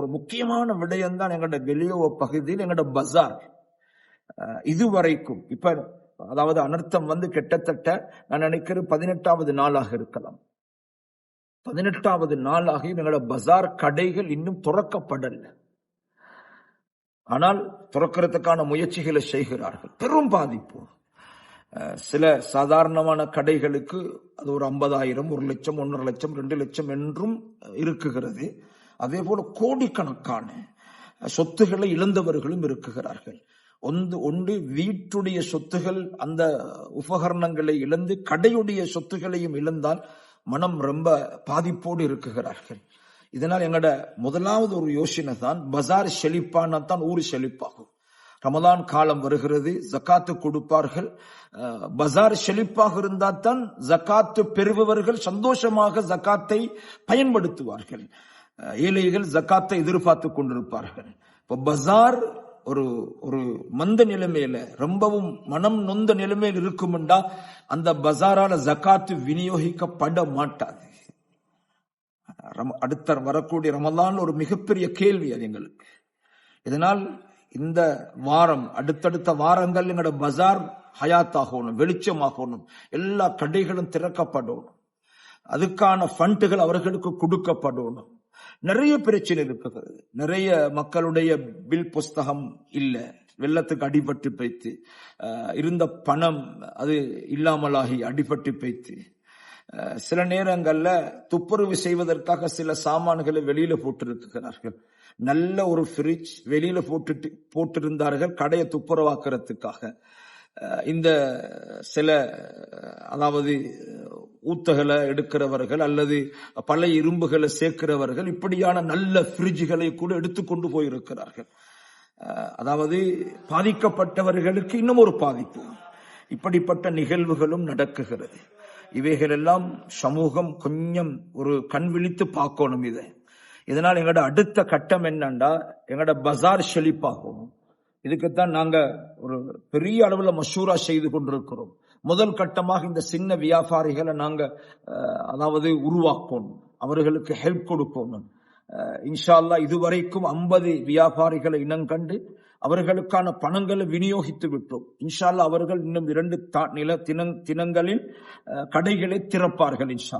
ஒரு முக்கியமான விடயம் தான் எங்களோட கெலியோ பகுதியில் எங்களோட பஜார் இதுவரைக்கும் இப்ப அதாவது அனர்த்தம் வந்து கிட்டத்தட்ட நான் நினைக்கிறேன் பதினெட்டாவது நாளாக இருக்கலாம். பதினெட்டாவது நாளாகி எங்களோட பஜார் கடைகள் இன்னும் துறக்கப்படல. ஆனால் துறக்கிறதுக்கான முயற்சிகளை செய்கிறார்கள். பெரும் பாதிப்பு. சில சாதாரணமான கடைகளுக்கு அது ஒரு ஐம்பதாயிரம் ஒரு லட்சம் ஒன்றரை லட்சம் ரெண்டு லட்சம் என்றும் இருக்குகிறது. அதே போல கோடிக்கணக்கான சொத்துக்களை இழந்தவர்களும் இருக்குகிறார்கள். ஒன்று ஒன்று வீட்டுடைய சொத்துகள் அந்த உபகரணங்களை இழந்து கடையுடைய சொத்துகளையும் இழந்தால் மனம் ரொம்ப பாதிப்போடு இருக்குகிறார்கள். இதனால் எங்களோட முதலாவது ஒரு யோசனை தான் பஜார் செழிப்பான தான் ஊர் செழிப்பாகும். ரமதான் காலம் வருகிறது ஜக்காத்து கொடுப்பார்கள். அஹ், பஜார் செழிப்பாக இருந்தால் தான் ஜக்காத்து பெறுபவர்கள் சந்தோஷமாக ஜக்காத்தை பயன்படுத்துவார்கள். ஏழைகள் ஜக்காத்தை எதிர்பார்த்து கொண்டிருப்பார்கள். இப்போ பஜார் ஒரு ஒரு மந்த நிலைமையில ரொம்பவும் மனம் நொந்த நிலைமையில் இருக்கும்டா அந்த பஜாரால ஜக்காத்து விநியோகிக்கப்பட மாட்டாது. அடுத்த வரக்கூடிய ரமலான் ஒரு மிகப்பெரிய கேள்வி அது எங்களுக்கு. இதனால் இந்த வாரம் அடுத்தடுத்த வாரங்கள் எங்களோட பஜார் ஹயாத்தாகணும் வெளிச்சமாகணும். எல்லா கடைகளும் திறக்கப்படணும். அதுக்கான ஃபண்டுகள் அவர்களுக்கு கொடுக்கப்படணும். நிறைய பிரச்சனை இருக்கிறது நிறைய மக்களுடைய பில் புஸ்தகம் இல்லை. வெள்ளத்துக்கு அடிபட்டு பைத்து இருந்த பணம் அது இல்லாமலாகி அடிபட்டு பைத்து சில நேரங்கள்ல துப்புரவு செய்வதற்காக சில சாமான்களை வெளியில போட்டிருக்கிறார்கள். நல்ல ஒரு ஃப்ரிட்ஜ் வெளியில போட்டுட்டு போட்டிருந்தார்கள் கடையை துப்புரவாக்குறதுக்காக. இந்த சில அதாவது ஊத்தகளை எடுக்கிறவர்கள் அல்லது பழைய இரும்புகளை சேர்க்கிறவர்கள் இப்படியான நல்ல ஃப்ரிட்ஜுகளை கூட எடுத்துக்கொண்டு போயிருக்கிறார்கள். அதாவது பாதிக்கப்பட்டவர்களுக்கு இன்னும் ஒரு பாதிப்பு. இப்படிப்பட்ட நிகழ்வுகளும் நடக்குகிறது. இவைகளெல்லாம் சமூகம் கொஞ்சம் ஒரு கண் விழித்து பார்க்கணும் இதை. இதனால் எங்களோட அடுத்த கட்டம் என்னன்னா எங்களோட பஜார் செழிப்பாகவும் இதுக்குத்தான் நாங்க ஒரு பெரிய அளவுல மஷூரா செய்து கொண்டிருக்கிறோம். முதல் கட்டமாக இந்த சின்ன வியாபாரிகளை நாங்க அதாவது உருவாக்கணும் அவர்களுக்கு ஹெல்ப் கொடுக்கணும் இன்ஷால்லா இன்ஷா அல்லாஹ் இதுவரைக்கும் ஐம்பது வியாபாரிகளை இனங்கண்டு அவர்களுக்கான பணங்களை விநியோகித்து விட்டோம். இன்ஷால்லா அவர்கள் இன்னும் இரண்டு தா- நில தினங் தினங்களில் கடைகளை திறப்பார்கள் இன்ஷா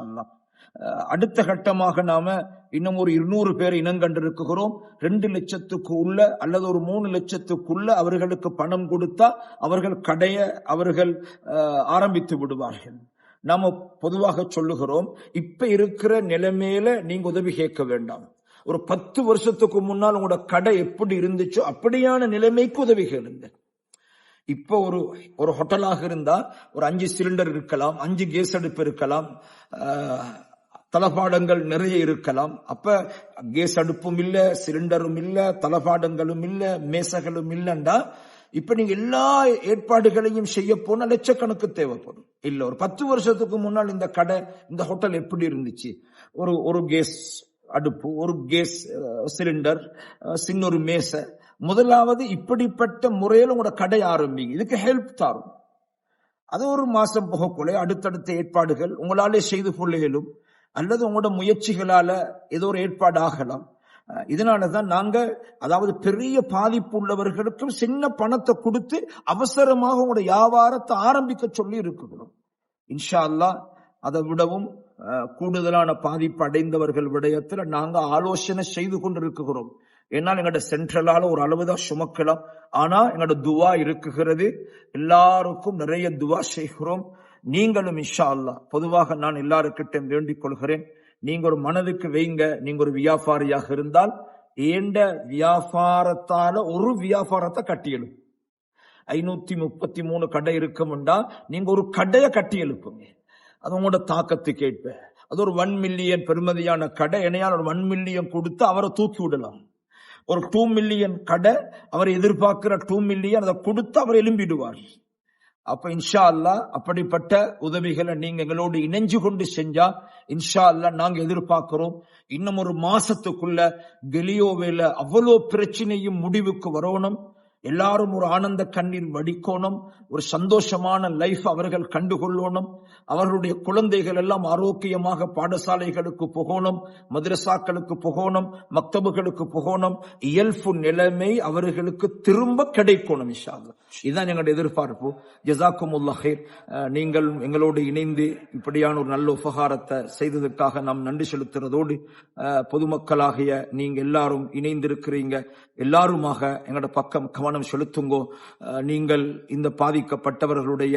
அடுத்த கட்டமாக நாம இன்னும் ஒரு இருநூறு பேர் இனங்கண்டிருக்கிறோம் ரெண்டு லட்சத்துக்கு உள்ள அல்லது ஒரு மூணு லட்சத்துக்குள்ள அவர்களுக்கு பணம் கொடுத்தா அவர்கள் கடைய அவர்கள் ஆரம்பித்து விடுவார்கள். நாம பொதுவாக சொல்லுகிறோம் இப்ப இருக்கிற நிலைமையில நீங்க உதவி கேட்க வேண்டாம். ஒரு பத்து வருஷத்துக்கு முன்னால் உங்களோட கடை எப்படி இருந்துச்சோ அப்படியான நிலைமைக்கு உதவி கேளுங்க இப்போ ஒரு ஒரு ஹோட்டலாக இருந்தா ஒரு அஞ்சு சிலிண்டர் இருக்கலாம் அஞ்சு கேஸ் அடுப்பு இருக்கலாம் தளபாடங்கள் நிறைய இருக்கலாம். அப்ப கேஸ் அடுப்பும் இல்ல சிலிண்டரும் இல்ல தளபாடங்களும் இல்ல மேசைகளும் இல்லைண்டா இப்ப நீங்க எல்லா ஏற்பாடுகளையும் செய்ய போனா லட்சக்கணக்கு தேவைப்படும். இல்ல ஒரு பத்து வருஷத்துக்கு முன்னால் இந்த கடை இந்த ஹோட்டல் எப்படி இருந்துச்சு? ஒரு ஒரு கேஸ் அடுப்பு ஒரு கேஸ் சிலிண்டர் சின்னொரு சின்ன ஒரு மேசை. முதலாவது இப்படிப்பட்ட முறையில் உங்களோட கடை ஆரம்பிங்க. இதுக்கு ஹெல்ப் தாரும். அது ஒரு மாசம் போகக்குள்ளே அடுத்தடுத்த ஏற்பாடுகள் உங்களாலே செய்து கொள்ள இயலும். அல்லது உங்களோட முயற்சிகளால ஏதோ ஒரு ஏற்பாடு ஆகலாம் இதனாலதான் நாங்க அதாவது பெரிய பாதிப்பு உள்ளவர்களுக்கும் சின்ன பணத்தை கொடுத்து அவசரமாக உங்களோட வியாபாரத்தை ஆரம்பிக்க சொல்லி இருக்கிறோம். இன்ஷா அல்லாஹ் அதை விடவும் கூடுதலான பாதிப்பு அடைந்தவர்கள் விடயத்துல நாங்க ஆலோசனை செய்து கொண்டிருக்கிறோம். ஏன்னால் எங்களோட சென்ட்ரலால ஒரு அளவுதான் சுமக்கலாம். ஆனா எங்களோட துவா இருக்குகிறது. எல்லாருக்கும் நிறைய துவா செய்கிறோம். நீங்களும் இஷா அல்லா பொதுவாக நான் எல்லாருக்கிட்டையும் வேண்டிக் கொள்கிறேன். நீங்க ஒரு மனதுக்கு வைங்க நீங்க ஒரு வியாபாரியாக இருந்தால் ஏண்ட வியாபாரத்தால ஒரு வியாபாரத்தை கட்டியலும் ஐநூத்தி முப்பத்தி மூணு கடை இருக்கும்டா நீங்க ஒரு கடையை கட்டி எழுப்புங்க. அது உங்களோட தாக்கத்து கேட்ப. அது ஒரு ஒன் மில்லியன் பெருமதியான கடை என்னையால் ஒரு ஒன் மில்லியன் கொடுத்து அவரை தூக்கி விடலாம். ஒரு டூ மில்லியன் கடை அவர் எதிர்பார்க்கிற டூ மில்லியன் அதை கொடுத்து அவர் எழும்பிடுவார். அப்ப இன்ஷா அல்லாஹ் அப்படிப்பட்ட உதவிகளை நீங்க எங்களோடு இணைஞ்சு கொண்டு செஞ்சா இன்ஷா அல்லாஹ் நாங்க எதிர்பார்க்கிறோம். இன்னும் ஒரு மாசத்துக்குள்ள கெலியோவேல அவ்வளோ பிரச்சனையும் முடிவுக்கு வரணும். எல்லாரும் ஒரு ஆனந்த கண்ணீர் வடிக்கணும் ஒரு சந்தோஷமான லைஃப் அவர்கள் கண்டுகொள்ளணும் அவர்களுடைய குழந்தைகள் எல்லாம் ஆரோக்கியமாக பாடசாலைகளுக்கு போகணும் மதரசாக்களுக்கு புகணும் மக்தபுகளுக்கு புகணும் இயல்பு நிலைமை அவர்களுக்கு திரும்ப கிடைக்கணும் இஷாது இதுதான் எங்களுடைய எதிர்பார்ப்பு. ஜசாக்கும் உல்லஹேர் நீங்கள் எங்களோடு இணைந்து இப்படியான ஒரு நல்ல உபகாரத்தை செய்ததற்காக நாம் நன்றி செலுத்துறதோடு பொதுமக்களாகிய நீங்க எல்லாரும் இணைந்திருக்கிறீங்க. எல்லாருமாக எங்களோட பக்கம் கவனம் செலுத்துங்கோ. நீங்கள் இந்த பாதிக்கப்பட்டவர்களுடைய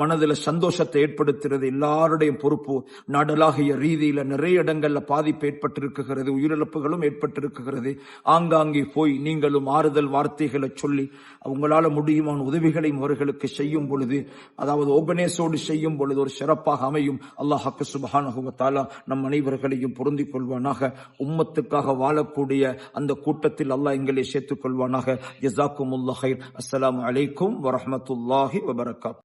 மனதில் சந்தோஷத்தை ஏற்படுத்துறது எல்லாருடைய பொறுப்பு. நாடலாகிய ரீதியில நிறைய இடங்கள்ல பாதிப்பு ஏற்பட்டிருக்கிறது உயிரிழப்புகளும் ஏற்பட்டிருக்கிறது. ஆங்காங்கே போய் நீங்களும் ஆறுதல் வார்த்தைகளை சொல்லி அவங்களால முடியுமான உதவிகளையும் அவர்களுக்கு செய்யும் பொழுது அதாவது ஓபனேஸோடு செய்யும் பொழுது ஒரு சிறப்பாக அமையும். அல்லாஹாக்கு சுபஹானஹு நம் அனைவர்களையும் பொருந்திக் கொள்வானாக. உம்மத்துக்காக வாழக்கூடிய அந்த கூட்டத்தில் அல்லாஹ் எங்களை சேர்த்துக் கொள்வானாக. جزاكم الله خير. السلام عليكم ورحمة الله وبركاته.